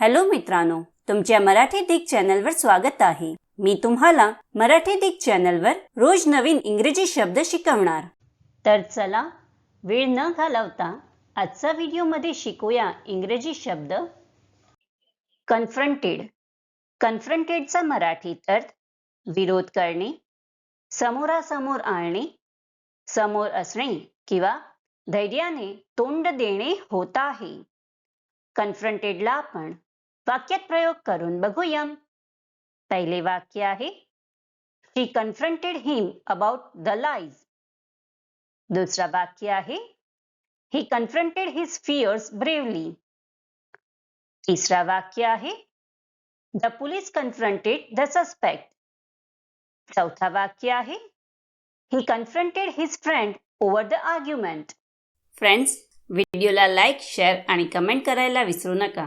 Hello मित्रांनो तुमच्या मराठी दिग चॅनलवर स्वागत आहे. मी तुम्हाला मराठी दिग चॅनलवर रोज नवीन इंग्रजी शब्द शिकवणार. तर चला वेळ न घालवता आजचा व्हिडिओमध्ये शिकूया इंग्रजी शब्द. कन्फ्रंटेड. कन्फ्रंटेडचा मराठीत अर्थ विरोध करणे समोरासमोर आणणे समोर असणे किंवा धैर्याने तोंड देणे होत आहे. कन्फ्रंटेडला आपण वाक्यात प्रयोग करून बघूया. पहिले वाक्य आहे she confronted him about the lies दुसरा वाक्य आहे he confronted his fears bravely तिसरा वाक्य आहे the police confronted the suspect चौथा वाक्य आहे he confronted his friend over the argument friends व्हिडिओला लाईक शेअर आणि कमेंट करायला विसरू नका.